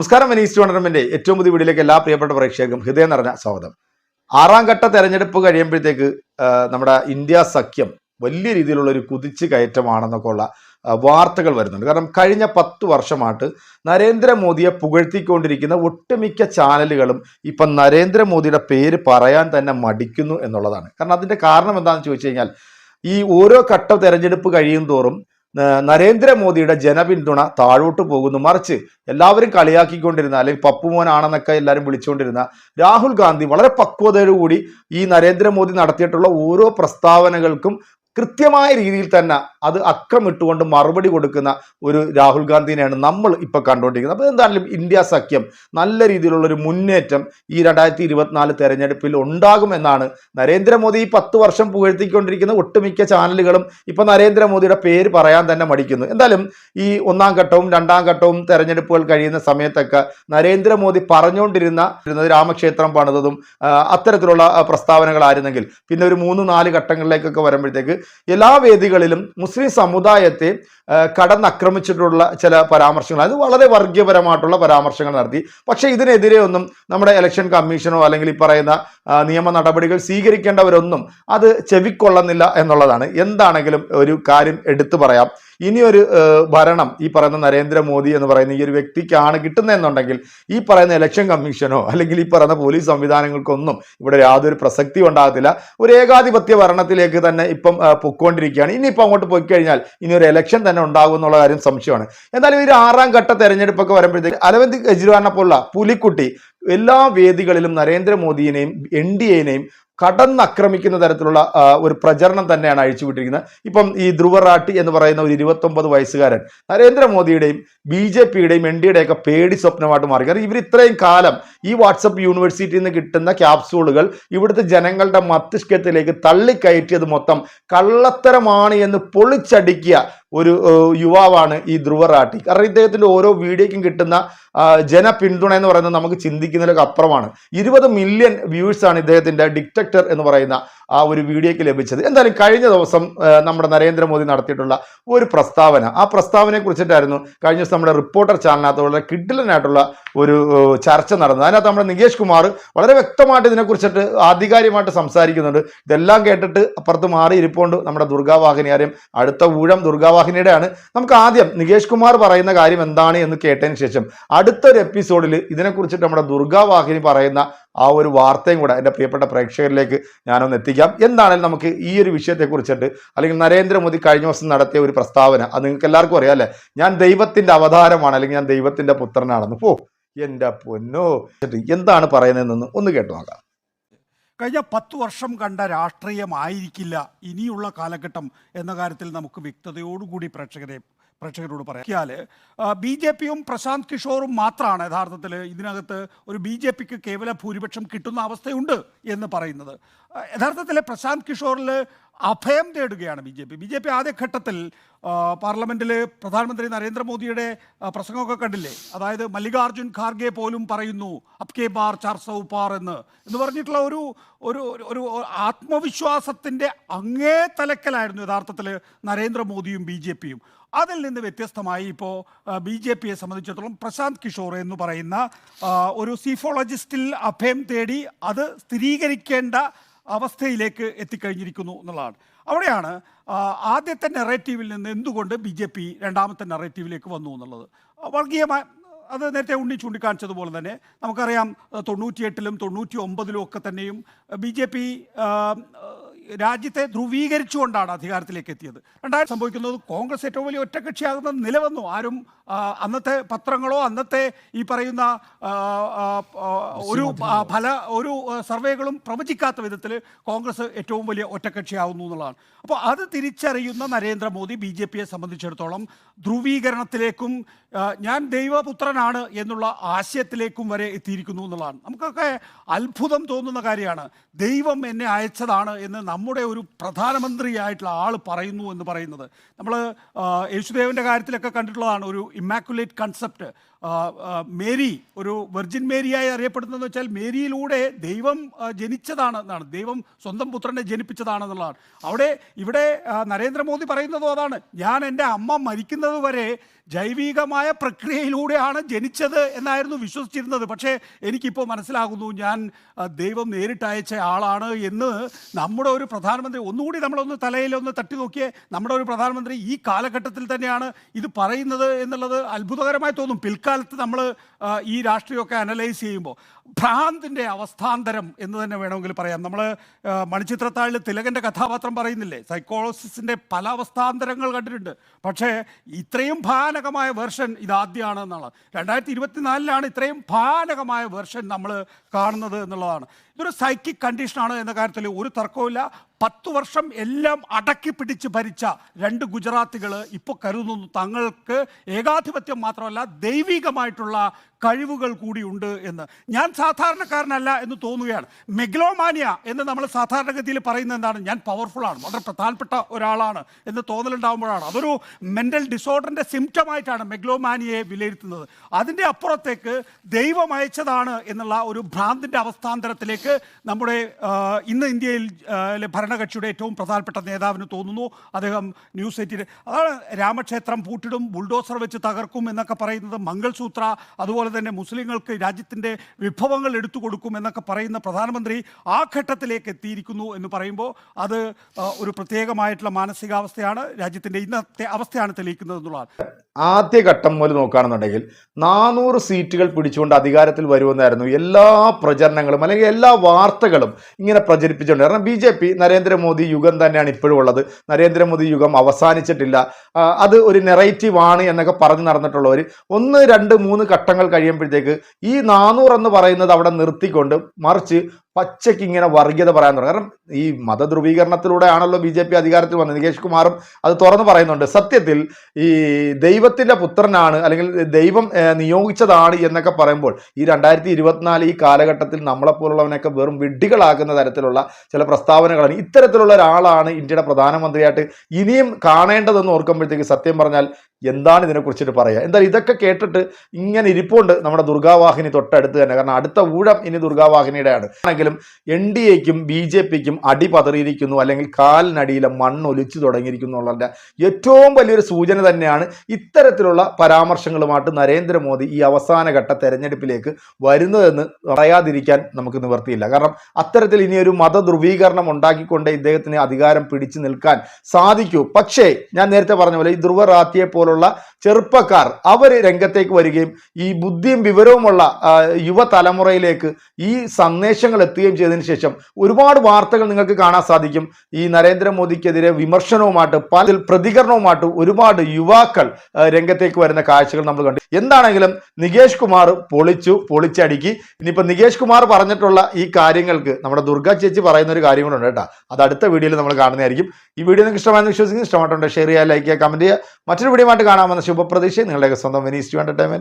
നമസ്കാരം Venice tournament ഏറ്റവും പുതിയ വീഡിയോയിലേക്ക് എല്ലാ പ്രിയപ്പെട്ട പ്രേക്ഷകർക്കും ഹൃദയം നിറഞ്ഞ സ്വാഗതം. ആറാം ഘട്ട തെരഞ്ഞെടുപ്പ് കഴിയുമ്പോഴത്തേക്ക് നമ്മുടെ ഇന്ത്യ സഖ്യം വലിയ രീതിയിലുള്ള ഒരു കുതിച്ചു കയറ്റമാണെന്നൊക്കെ ഉള്ള വാർത്തകൾ വരുന്നുണ്ട്. കാരണം കഴിഞ്ഞ പത്ത് വർഷമായിട്ട് നരേന്ദ്രമോദിയെ പുകഴ്ത്തിക്കൊണ്ടിരിക്കുന്ന ഒട്ടുമിക്ക ചാനലുകളും ഇപ്പം നരേന്ദ്രമോദിയുടെ പേര് പറയാൻ തന്നെ മടിക്കുന്നു എന്നുള്ളതാണ്. കാരണം അതിന്റെ കാരണം എന്താണെന്ന് ചോദിച്ചു കഴിഞ്ഞാൽ ഈ ഓരോ ഘട്ട തെരഞ്ഞെടുപ്പ് കഴിയും തോറും നരേന്ദ്രമോദിയുടെ ജനപിന്തുണ താഴോട്ട് പോകുന്നു. മറിച്ച് എല്ലാവരും കളിയാക്കിക്കൊണ്ടിരുന്ന അല്ലെങ്കിൽ പപ്പുമോനാണെന്നൊക്കെ എല്ലാവരും വിളിച്ചുകൊണ്ടിരുന്ന രാഹുൽ ഗാന്ധി വളരെ പക്വതയോടുകൂടി ഈ നരേന്ദ്രമോദി നടത്തിയിട്ടുള്ള ഓരോ പ്രസ്താവനകൾക്കും കൃത്യമായ രീതിയിൽ തന്നെ അത് അക്രമിട്ടുകൊണ്ട് മറുപടി കൊടുക്കുന്ന ഒരു രാഹുൽ ഗാന്ധിനെയാണ് നമ്മൾ ഇപ്പൊ കണ്ടുകൊണ്ടിരിക്കുന്നത്. അപ്പോൾ എന്തായാലും ഇന്ത്യ സഖ്യം നല്ല രീതിയിലുള്ള ഒരു മുന്നേറ്റം ഈ രണ്ടായിരത്തി ഇരുപത്തിനാല് തെരഞ്ഞെടുപ്പിൽ ഉണ്ടാകുമെന്നാണ് നരേന്ദ്രമോദി ഈ പത്ത് വർഷം പുകഴ്ത്തിക്കൊണ്ടിരിക്കുന്ന ഒട്ടുമിക്ക ചാനലുകളും ഇപ്പൊ നരേന്ദ്രമോദിയുടെ പേര് പറയാൻ തന്നെ മടിക്കുന്നു. എന്തായാലും ഈ ഒന്നാം ഘട്ടവും രണ്ടാം ഘട്ടവും തെരഞ്ഞെടുപ്പുകൾ കഴിയുന്ന സമയത്തൊക്കെ നരേന്ദ്രമോദി പറഞ്ഞുകൊണ്ടിരുന്ന രാമക്ഷേത്രം പണിതതും അത്തരത്തിലുള്ള പ്രസ്താവനകളായിരുന്നെങ്കിൽ പിന്നെ ഒരു മൂന്ന് നാല് ഘട്ടങ്ങളിലേക്കൊക്കെ വരുമ്പോഴത്തേക്ക് എല്ലാ വേദികളിലും മുസ്ലിം സമുദായത്തെ കടന്നാക്രമിച്ചിട്ടുള്ള ചില പരാമർശങ്ങൾ. അത് വളരെ വർഗീയപരമായിട്ടുള്ള പരാമർശങ്ങൾ നടത്തി. പക്ഷേ ഇതിനെതിരെ ഒന്നും നമ്മുടെ ഇലക്ഷൻ കമ്മീഷനോ അല്ലെങ്കിൽ ഈ പറയുന്ന നിയമ നടപടികൾ സ്വീകരിക്കേണ്ടവരൊന്നും അത് ചെവിക്കൊള്ളുന്നില്ല എന്നുള്ളതാണ്. എന്താണെങ്കിലും ഒരു കാര്യം എടുത്തു പറയാം. ഇനിയൊരു ഭരണം ഈ പറയുന്ന നരേന്ദ്രമോദി എന്ന് പറയുന്ന ഈ ഒരു വ്യക്തിക്കാണ് കിട്ടുന്നതെന്നുണ്ടെങ്കിൽ ഈ പറയുന്ന ഇലക്ഷൻ കമ്മീഷനോ അല്ലെങ്കിൽ ഈ പറയുന്ന പോലീസ് സംവിധാനങ്ങൾക്കൊന്നും ഇവിടെ യാതൊരു പ്രസക്തി ഉണ്ടാകത്തില്ല. ഒരു ഏകാധിപത്യ ഭരണത്തിലേക്ക് തന്നെ ഇപ്പം പൊക്കോണ്ടിരിക്കുകയാണ്. ഇനിയിപ്പോൾ അങ്ങോട്ട് പോയി കഴിഞ്ഞാൽ ഇനി ഒരു ഇലക്ഷൻ തന്നെ ഉണ്ടാകും എന്നുള്ള കാര്യം സംശയമാണ്. എന്തായാലും ഒരു ആറാം ഘട്ട തെരഞ്ഞെടുപ്പൊക്കെ വരുമ്പോഴത്തേക്ക് അരവിന്ദ് കെജ്രിവാളിനെ പോലുള്ള പുലിക്കുട്ടി എല്ലാ വേദികളിലും നരേന്ദ്രമോദിയെയും എൻ ഡി എനെയും കടന്നാക്രമിക്കുന്ന തരത്തിലുള്ള ഒരു പ്രചരണം തന്നെയാണ് അഴിച്ചുവിട്ടിരിക്കുന്നത്. ഇപ്പം ഈ ധ്രുവറാട്ടി എന്ന് പറയുന്ന ഒരു ഇരുപത്തൊമ്പത് വയസ്സുകാരൻ നരേന്ദ്രമോദിയുടെയും ബി ജെ പിയുടെയും എൻ ഡിയുടെ ഒക്കെ പേടി സ്വപ്നമായിട്ട് മാറി. കാരണം ഇവർ ഇത്രയും കാലം ഈ വാട്സപ്പ് യൂണിവേഴ്സിറ്റിയിൽ നിന്ന് കിട്ടുന്ന ക്യാപ്സൂളുകൾ ഇവിടുത്തെ ജനങ്ങളുടെ മസ്തിഷ്കത്തിലേക്ക് തള്ളിക്കയറ്റിയത് മൊത്തം കള്ളത്തരമാണ് എന്ന് പൊളിച്ചടിക്കുക ഒരു യുവാവാണ് ഈ ധ്രുവ റാട്ടി. കാരണം ഇദ്ദേഹത്തിന്റെ ഓരോ വീഡിയോയ്ക്കും കിട്ടുന്ന ജനപിന്തുണ എന്ന് പറയുന്നത് നമുക്ക് ചിന്തിക്കുന്നതിലൊക്കെ അപ്പുറമാണ്. ഇരുപത് മില്യൺ വ്യൂഴ്സാണ് ഇദ്ദേഹത്തിന്റെ ഇദ്ദേഹത്തിന്റെ ഡിക്റ്റക്ടർ എന്ന് പറയുന്ന ആ ഒരു വീഡിയോയ്ക്ക് ലഭിച്ചത്. എന്തായാലും കഴിഞ്ഞ ദിവസം നമ്മുടെ നരേന്ദ്രമോദി നടത്തിയിട്ടുള്ള ഒരു പ്രസ്താവന. ആ പ്രസ്താവനയെ കുറിച്ചിട്ടായിരുന്നു കഴിഞ്ഞ ദിവസം നമ്മുടെ റിപ്പോർട്ടർ ചാനലിനകത്ത് വളരെ കിഡിലനായിട്ടുള്ള ഒരു ചർച്ച നടന്നത്. അതിനകത്ത് നമ്മുടെ നികേഷ് കുമാർ വളരെ വ്യക്തമായിട്ട് ഇതിനെക്കുറിച്ചിട്ട് ആധികാരികമായിട്ട് സംസാരിക്കുന്നുണ്ട്. ഇതെല്ലാം കേട്ടിട്ട് അപ്പുറത്ത് മാറി ഇരിപ്പുണ്ട് നമ്മുടെ ദുർഗാവാഹിനി അടുത്ത ഊഴം ദുർഗാവാഹിനിയുടെയാണ് നമുക്ക് ആദ്യം നികേഷ് കുമാർ പറയുന്ന കാര്യം എന്താണ് എന്ന് കേട്ടതിന് ശേഷം അടുത്തൊരു എപ്പിസോഡിൽ ഇതിനെക്കുറിച്ചിട്ട് നമ്മുടെ ദുർഗാവാഹിനി പറയുന്ന ആ ഒരു വാർത്തയും കൂടെ എന്റെ പ്രിയപ്പെട്ട പ്രേക്ഷകരിലേക്ക് ഞാനൊന്ന് എത്തിക്കാം. എന്താണെങ്കിലും നമുക്ക് ഈ ഒരു വിഷയത്തെക്കുറിച്ചിട്ട് അല്ലെങ്കിൽ നരേന്ദ്രമോദി കഴിഞ്ഞ ദിവസം നടത്തിയ ഒരു പ്രസ്താവന അത് നിങ്ങൾക്ക് എല്ലാവർക്കും അറിയാം അല്ലേ? ഞാൻ ദൈവത്തിന്റെ അവതാരമാണ് അല്ലെങ്കിൽ ഞാൻ ദൈവത്തിന്റെ പുത്രനാണെന്ന്. പോ എന്റെ പൊന്നോ. എന്താണ് പറയുന്നതെന്ന് ഒന്ന് കേട്ടു നോക്കാം. കഴിഞ്ഞ പത്ത് വർഷം കണ്ട രാഷ്ട്രീയമായിരിക്കില്ല ഇനിയുള്ള കാലഘട്ടം എന്ന കാര്യത്തിൽ നമുക്ക് വ്യക്തതയോടുകൂടി പ്രേക്ഷകരെ പ്രേക്ഷകരോട് പറയാൽ ബി ജെ പിയും പ്രശാന്ത് കിഷോറും മാത്രമാണ് യഥാർത്ഥത്തിൽ ഇതിനകത്ത് ഒരു ബി ജെ പിക്ക് കേവല ഭൂരിപക്ഷം കിട്ടുന്ന അവസ്ഥയുണ്ട് എന്ന് പറയുന്നത്. യഥാർത്ഥത്തിൽ പ്രശാന്ത് കിഷോറിൽ അഭയം തേടുകയാണ് B J P. B J P ആദ്യഘട്ടത്തിൽ പാർലമെന്റിൽ പ്രധാനമന്ത്രി നരേന്ദ്രമോദിയുടെ പ്രസംഗമൊക്കെ കണ്ടില്ലേ? അതായത് മല്ലികാർജുൻ ഖാർഗെ പോലും പറയുന്നു അപ്കെ ബാർ ചാർ പാർ എന്ന്. എന്ന് പറഞ്ഞിട്ടുള്ള ഒരു ഒരു- ഒരു ആത്മവിശ്വാസത്തിന്റെ അങ്ങേ തലക്കലായിരുന്നു യഥാർത്ഥത്തിൽ നരേന്ദ്രമോദിയും ബി ജെ പിയും. അതിൽ നിന്ന് വ്യത്യസ്തമായി ഇപ്പോൾ ബി ജെ പിയെ സംബന്ധിച്ചിടത്തോളം പ്രശാന്ത് കിഷോർ എന്ന് പറയുന്ന ഒരു സീഫോളജിസ്റ്റിൽ അഭയം തേടി അത് സ്ഥിരീകരിക്കേണ്ട അവസ്ഥയിലേക്ക് എത്തിക്കഴിഞ്ഞിരിക്കുന്നു എന്നുള്ളതാണ്. അവിടെയാണ് ആദ്യത്തെ നെറേറ്റീവിൽ നിന്ന് എന്തുകൊണ്ട് ബി ജെ പി രണ്ടാമത്തെ നെറേറ്റീവിലേക്ക് വന്നു എന്നുള്ളത്. വർഗീയമായ അത് നേരത്തെ ഉണ്ണി ചൂണ്ടിക്കാണിച്ചതുപോലെ തന്നെ നമുക്കറിയാം തൊണ്ണൂറ്റിയെട്ടിലും തൊണ്ണൂറ്റി ഒമ്പതിലും ഒക്കെ തന്നെയും ബി ജെ പി രാജ്യത്തെ ധ്രുവീകരിച്ചുകൊണ്ടാണ് അധികാരത്തിലേക്ക് എത്തിയത്. രണ്ടായിരം സംഭവിക്കുന്നത് കോൺഗ്രസ് ഏറ്റവും വലിയ ഒറ്റകക്ഷിയാകുന്ന നിലവന്നു. ആരും അന്നത്തെ പത്രങ്ങളോ അന്നത്തെ ഈ പറയുന്ന ഒരു ഫല ഒരു സർവേകളും പ്രവചിക്കാത്ത വിധത്തിൽ കോൺഗ്രസ് ഏറ്റവും വലിയ ഒറ്റക്കക്ഷിയാവുന്നു എന്നുള്ളതാണ്. അപ്പോൾ അത് തിരിച്ചറിയുന്ന നരേന്ദ്രമോദി ബി ജെ പിയെ സംബന്ധിച്ചിടത്തോളം ധ്രുവീകരണത്തിലേക്കും ഞാൻ ദൈവപുത്രനാണ് എന്നുള്ള ആശയത്തിലേക്കും വരെ എത്തിയിരിക്കുന്നു എന്നുള്ളതാണ്. നമുക്കൊക്കെ അത്ഭുതം തോന്നുന്ന കാര്യമാണ്. ദൈവം എന്നെ അയച്ചതാണ് എന്ന് നമ്മുടെ ഒരു പ്രധാനമന്ത്രിയായിട്ടുള്ള ആൾ പറയുന്നു എന്ന് പറയുന്നത്. നമ്മൾ യേശുദേവന്റെ കാര്യത്തിലൊക്കെ കണ്ടിട്ടുള്ളതാണ് ഒരു ഇമാക്കുലേറ്റ് കൺസെപ്റ്റ് മേരി ഒരു വെർജിൻ മേരിയായി അറിയപ്പെടുന്നതെന്ന് വെച്ചാൽ മേരിയിലൂടെ ദൈവം ജനിച്ചതാണ് എന്നാണ്. ദൈവം സ്വന്തം പുത്രനെ ജനിപ്പിച്ചതാണെന്നുള്ളതാണ്. അവിടെ ഇവിടെ നരേന്ദ്രമോദി പറയുന്നതും അതാണ്. ഞാൻ എന്റെ അമ്മ മരിക്കുന്നത് വരെ ജൈവികമായ പ്രക്രിയയിലൂടെയാണ് ജനിച്ചത് എന്നായിരുന്നു വിശ്വസിച്ചിരുന്നത്. പക്ഷേ എനിക്കിപ്പോൾ മനസ്സിലാകുന്നു ഞാൻ ദൈവം നേരിട്ടയച്ച ആളാണ് എന്ന് നമ്മുടെ ഒരു പ്രധാനമന്ത്രി ഒന്നുകൂടി നമ്മളൊന്ന് തലയിലൊന്ന് തട്ടി നോക്കിയേ നമ്മുടെ ഒരു പ്രധാനമന്ത്രി ഈ കാലഘട്ടത്തിൽ തന്നെയാണ് ഇത് പറയുന്നത് എന്നുള്ളത് അത്ഭുതകരമായി തോന്നും. പിൽക്കാലത്ത് നമ്മൾ ഈ രാഷ്ട്രീയമൊക്കെ അനലൈസ് ചെയ്യുമ്പോൾ ഭ്രാന്തിന്റെ അവസ്ഥാന്തരം എന്ന് തന്നെ വേണമെങ്കിൽ പറയാം. നമ്മൾ മണിച്ചിത്രത്താഴിൽ തിലകന്റെ കഥാപാത്രം പറയുന്നില്ലേ? സൈക്കോളജിസ്റ്റിന്റെ പല അവസ്ഥാന്തരങ്ങൾ കണ്ടിട്ടുണ്ട്. പക്ഷേ ഇത്രയും ഭയാനകമായ വെർഷൻ ഇതാദ്യമാണ് എന്നുള്ളത്. രണ്ടായിരത്തി ഇരുപത്തിനാലിലാണ് ഇത്രയും ഭയാനകമായ വെർഷൻ നമ്മൾ കാണുന്നത് എന്നുള്ളതാണ്. ഇതൊരു സൈക്കിക് കണ്ടീഷനാണ് എന്ന കാര്യത്തിൽ ഒരു തർക്കവുമില്ല. പത്ത് വർഷം എല്ലാം അടക്കി പിടിച്ച് ഭരിച്ച രണ്ട് ഗുജറാത്തികൾ ഇപ്പോൾ കരുതുന്നു തങ്ങൾക്ക് ഏകാധിപത്യം മാത്രമല്ല ദൈവികമായിട്ടുള്ള കഴിവുകൾ കൂടിയുണ്ട് എന്ന്. ഞാൻ സാധാരണക്കാരനല്ല എന്ന് തോന്നുകയാണ്. മെഗ്ലോമാനിയ എന്ന് നമ്മൾ സാധാരണഗതിയിൽ പറയുന്നത് എന്താണ്? ഞാൻ പവർഫുൾ ആണ് വളരെ പ്രധാനപ്പെട്ട ഒരാളാണ് എന്ന് തോന്നലുണ്ടാകുമ്പോഴാണ് അതൊരു മെന്റൽ ഡിസോർഡറിന്റെ സിംറ്റമായിട്ടാണ് മെഗ്ലോമാനിയയെ വിലയിരുത്തുന്നത്. അതിന്റെ അപ്പുറത്തേക്ക് ദൈവം അയച്ചതാണ് എന്നുള്ള ഒരു ഭ്രാന്തിന്റെ അവസ്ഥാന്തരത്തിലേക്ക് നമ്മുടെ ഇന്ന് ഇന്ത്യയിൽ ഭരണകക്ഷിയുടെ ഏറ്റവും പ്രധാനപ്പെട്ട നേതാവിന് തോന്നുന്നു. അദ്ദേഹം ന്യൂസ് എയ്റ്റിൽ അതാണ് രാമക്ഷേത്രം പൂട്ടിടും ബുൾഡോസർ വെച്ച് തകർക്കും എന്നൊക്കെ പറയുന്നത് മംഗൾസൂത്ര അതുപോലെ തന്നെ മുസ്ലിങ്ങൾക്ക് രാജ്യത്തിന്റെ വിഭവങ്ങൾ എടുത്തു കൊടുക്കും എന്നൊക്കെ പറയുന്ന പ്രധാനമന്ത്രി ആ ഘട്ടത്തിലേക്ക് എത്തിയിരിക്കുന്നു എന്ന് പറയുമ്പോൾ അത് ഒരു പ്രത്യേകമായിട്ടുള്ള മാനസികാവസ്ഥയാണ് രാജ്യത്തിന്റെ ഇന്നത്തെ അവസ്ഥയാണ് തെളിയിക്കുന്നത് എന്നുള്ളതാണ്. ആദ്യ ഘട്ടം മുതൽ നോക്കുകയാണെന്നുണ്ടെങ്കിൽ നാനൂറ് സീറ്റുകൾ പിടിച്ചുകൊണ്ട് അധികാരത്തിൽ വരുമെന്നായിരുന്നു എല്ലാ പ്രചരണങ്ങളും അല്ലെങ്കിൽ എല്ലാ വാർത്തകളും ഇങ്ങനെ പ്രചരിപ്പിച്ചുകൊണ്ട്. കാരണം ബി ജെ പി നരേന്ദ്രമോദി യുഗം തന്നെയാണ് ഇപ്പോഴും ഉള്ളത്. നരേന്ദ്രമോദി യുഗം അവസാനിച്ചിട്ടില്ല. അത് ഒരു നെറേറ്റീവ് ആണ് എന്നൊക്കെ പറഞ്ഞു നടന്നിട്ടുള്ളവർ ഒന്ന് രണ്ട് മൂന്ന് ഘട്ടങ്ങൾ കഴിയുമ്പോഴത്തേക്ക് ഈ നാനൂറ് എന്ന് പറയുന്നത് അവിടെ നിർത്തിക്കൊണ്ട് മറിച്ച് പച്ചയ്ക്ക് ഇങ്ങനെ വർഗീയത പറയാൻ തുടങ്ങി. കാരണം ഈ മതധ്രുവീകരണത്തിലൂടെ ആണല്ലോ ബി ജെ പി അധികാരത്തിൽ വന്നത്. നികേഷ് കുമാറും അത് തുറന്നു പറയുന്നുണ്ട്. സത്യത്തിൽ ഈ ദൈവത്തിന്റെ പുത്രനാണ് അല്ലെങ്കിൽ ദൈവം നിയോഗിച്ചതാണ് എന്നൊക്കെ പറയുമ്പോൾ ഈ രണ്ടായിരത്തി ഇരുപത്തിനാല് ഈ കാലഘട്ടത്തിൽ നമ്മളെപ്പോലുള്ളവനൊക്കെ വെറും വിഡ്ഢികളാക്കുന്ന തരത്തിലുള്ള ചില പ്രസ്താവനകളാണ്. ഇത്തരത്തിലുള്ള ഒരാളാണ് ഇന്ത്യയുടെ പ്രധാനമന്ത്രിയായിട്ട് ഇനിയും കാണേണ്ടതെന്ന് ഓർക്കുമ്പോഴത്തേക്ക് സത്യം പറഞ്ഞാൽ എന്താണ് ഇതിനെക്കുറിച്ചിട്ട് പറയുക? എന്തായാലും ഇതൊക്കെ കേട്ടിട്ട് ഇങ്ങനെ ഇരിപ്പുണ്ട് നമ്മുടെ ദുർഗാവാഹിനി തൊട്ടടുത്ത് തന്നെ. കാരണം അടുത്ത ഊഴം ഇനി ദുർഗാവാഹിനിയുടെയാണ്. ആണെങ്കിലും എൻ ഡി എക്കും ബി ജെ പിക്കും അടി പതറിയിരിക്കുന്നു അല്ലെങ്കിൽ കാലിനടിയിലെ മണ്ണൊലിച്ചു തുടങ്ങിയിരിക്കുന്നു എന്നുള്ളതിന്റെ ഏറ്റവും വലിയൊരു സൂചന തന്നെയാണ് ഇത്തരത്തിലുള്ള പരാമർശങ്ങളുമായിട്ട് നരേന്ദ്രമോദി ഈ അവസാനഘട്ട തെരഞ്ഞെടുപ്പിലേക്ക് വരുന്നതെന്ന് പറയാതിരിക്കാൻ നമുക്ക് നിവർത്തിയില്ല കാരണം അത്തരത്തിൽ ഇനിയൊരു മത ധ്രുവീകരണം ഉണ്ടാക്കിക്കൊണ്ട് ഇദ്ദേഹത്തിന് അധികാരം പിടിച്ചു നിൽക്കാൻ സാധിക്കൂ. പക്ഷേ ഞാൻ നേരത്തെ പറഞ്ഞ പോലെ ഈ ധ്രുവ റാത്തിയെ പോലുള്ള ചെറുപ്പക്കാർ അവർ രംഗത്തേക്ക് വരികയും ഈ ബുദ്ധിയും വിവരവുമുള്ള യുവതലമുറയിലേക്ക് ഈ സന്ദേശങ്ങൾ എത്തുകയും ചെയ്തതിന് ശേഷം ഒരുപാട് വാർത്തകൾ നിങ്ങൾക്ക് കാണാൻ സാധിക്കും. ഈ നരേന്ദ്രമോദിക്കെതിരെ വിമർശനവുമായിട്ട് പല പ്രതികരണവുമായിട്ട് ഒരുപാട് യുവാക്കൾ രംഗത്തേക്ക് വരുന്ന കാഴ്ചകൾ നമ്മൾ കണ്ടു. എന്താണെങ്കിലും നികേഷ് കുമാർ പൊളിച്ചു പൊളിച്ചടുക്കി. ഇനിയിപ്പോൾ നികേഷ് കുമാർ പറഞ്ഞിട്ടുള്ള ഈ കാര്യങ്ങൾക്ക് നമ്മുടെ ദുർഗ ചേച്ചി പറയുന്ന ഒരു കാര്യം കൂടെ കേട്ടോ. അത് അടുത്ത വീഡിയോയിൽ നമ്മൾ കാണുന്നതായിരിക്കും. ഈ വീഡിയോ നിങ്ങൾക്ക് ഇഷ്ടമായെന്ന് വിശ്വസിക്കുന്നു. ഇഷ്ടമായിട്ടുണ്ട് ഷെയർ ചെയ്യുക ലൈക്ക് ചെയ്യുക കമന്റ് ചെയ്യുക. മറ്റൊരു വീഡിയോ ആയിട്ട് കാണാമെന്ന ശുഭപ്രതീക്ഷ നിങ്ങളുടെയൊക്കെ സ്വന്തം വെനീസ് ടു എന്റർടൈൻമെന്റ്